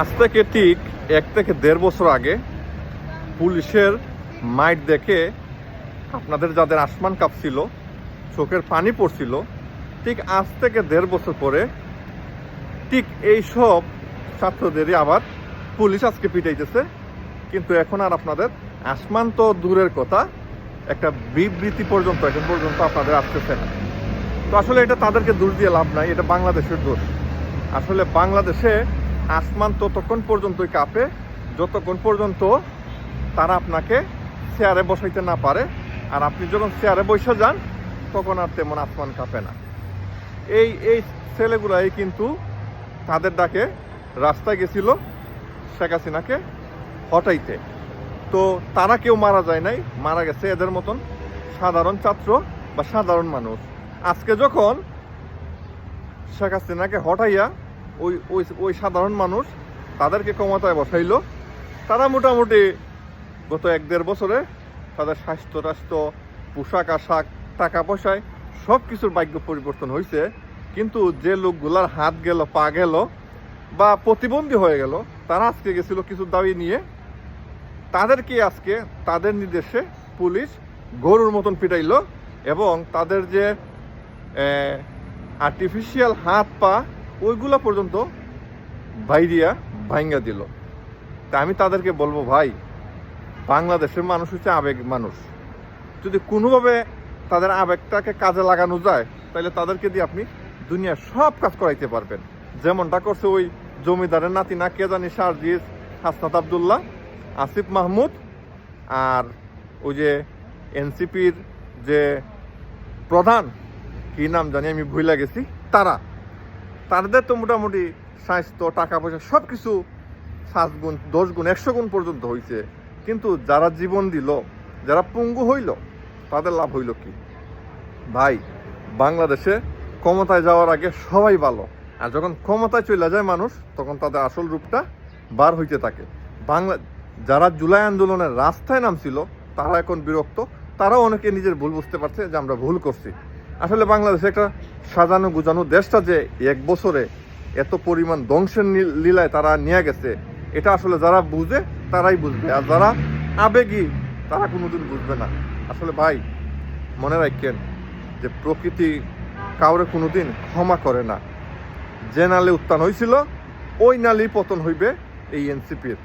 আজ থেকে ঠিক এক থেকে দেড় বছর আগে পুলিশের মাইট দেখে আপনাদের যাদের আসমান কাঁপছিল, চোখের পানি পড়ছিল, ঠিক আজ থেকে দেড় বছর পরে ঠিক এই সব ছাত্রদেরই আবার পুলিশ আজকে পিটাইতেছে। কিন্তু এখন আর আপনাদের আসমান তো দূরের কথা, একটা বিবৃতি পর্যন্ত, এখন পর্যন্ত আপনাদের আসতেছে না। তো আসলে এটা তাদেরকে দোষ দিয়ে লাভ নাই, এটা বাংলাদেশের দোষ। আসলে বাংলাদেশে আসমান ততক্ষণ পর্যন্তই কাঁপে, যতক্ষণ পর্যন্ত তারা আপনাকে চেয়ারে বসাইতে না পারে। আর আপনি যখন চেয়ারে বসে যান, তখন আর তেমন আসমান কাঁপে না। এই এই ছেলেগুলাই কিন্তু তাদের ডাকে রাস্তায় গেছিল শেখ হাসিনাকে হটাইতে। তো তারা কেউ মারা যায় নাই, মারা গেছে এদের মতন সাধারণ ছাত্র বা সাধারণ মানুষ। আজকে যখন শেখ হাসিনাকে হটাইয়া ওই ওই ওই সাধারণ মানুষ তাদেরকে ক্ষমতায় বসাইলো। তারা মোটামুটি গত এক দেড় বছরে তাদের স্বাস্থ্য টাস্থ্য, পোশাক আশাক, টাকা পয়সায় সব কিছুর ভাগ্য পরিবর্তন হয়েছে কিন্তু যে লোকগুলার হাত গেল, পা গেল বা প্রতিবন্ধী হয়ে গেল, তারা আজকে গেছিল কিছু দাবি নিয়ে। তাদেরকে আজকে তাদের নির্দেশে পুলিশ গরুর মতন পিটাইলো এবং তাদের যে আর্টিফিশিয়াল হাত পা ওইগুলো পর্যন্ত বাইরিয়া ভাঙ্গা দিল। তা আমি তাদেরকে বলব, ভাই, বাংলাদেশের মানুষ হচ্ছে আবেগ মানুষ। যদি কোনোভাবে তাদের আবেগটাকে কাজে লাগানো যায়, তাহলে তাদেরকে দিয়ে আপনি দুনিয়ার সব কাজ করাইতে পারবেন। যেমনটা করছে ওই জমিদারের নাতি না, কে জানি শারজিজ হাসনাত আবদুল্লাহ, আসিফ মাহমুদ আর ওই যে এনসিপির যে প্রধান, কি নাম জানি আমি ভুলে গেছি, তারা। তাদের তো মোটামুটি স্বাস্থ্য, টাকা পয়সা সব কিছু সাত গুণ, দশ গুণ, একশো গুণ পর্যন্ত হয়েছে কিন্তু যারা জীবন দিল, যারা পঙ্গু হইল, তাদের লাভ হইল কি? ভাই, বাংলাদেশে ক্ষমতায় যাওয়ার আগে সবাই ভালো। আর যখন ক্ষমতায় চলে যায় মানুষ, তখন তাদের আসল রূপটা বার হইতে থাকে। বাংলা, যারা জুলাই আন্দোলনের রাস্তায় নামছিল, তারা এখন বিরক্ত। তারাও অনেকে নিজের ভুল বুঝতে পারছে যে আমরা ভুল করছি। আসলে বাংলাদেশ একটা সাজানো গুজানো দেশটা যে এক বছরে এত পরিমাণ ধ্বংসের লীলায় তারা নিয়ে গেছে, এটা আসলে যারা বুঝে, তারাই বুঝবে। আর যারা আবেগী, তারা কোনোদিন বুঝবে না। আসলে ভাই, মনে রাখেন যে প্রকৃতি কাউরে কোনোদিন ক্ষমা করে না। যে নালে উত্থান হয়েছিল ওই নালেই পতন হইবে এই এনসিপির।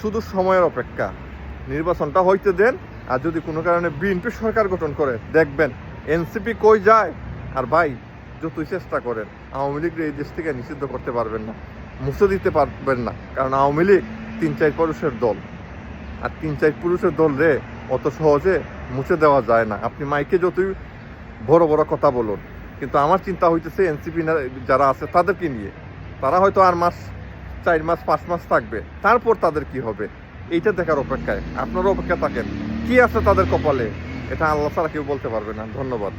শুধু সময়ের অপেক্ষা। নির্বাচনটা হইতে দেন, আর যদি কোনো কারণে বিএনপি সরকার গঠন করে, দেখবেন এনসিপি কই যায়? আর ভাই, যতই চেষ্টা করেন, আওয়ামী লীগ এই দেশ থেকে নিষিদ্ধ করতে পারবেন না, মুছে দিতে পারবেন না। কারণ আওয়ামী লীগ তিন চার পুরুষের দল। আর তিন চার পুরুষের দল রে, অত সহজে মুছে দেওয়া যায় না। আপনি মাইকে যতই বড় বড় কথা বলুন, কিন্তু আমার চিন্তা হইতেছে এনসিপি যারা আছে তাদেরকে নিয়ে। তারা হয়তো আর মাস, চার মাস, পাঁচ মাস থাকবে। তারপর তাদের কি হবে? এইটা দেখার অপেক্ষায়। আপনারও অপেক্ষা থাকেন। কি আছে তাদের কপালে? এটা আল্লাহ ছাড়া কেউ বলতে পারবে না। ধন্যবাদ।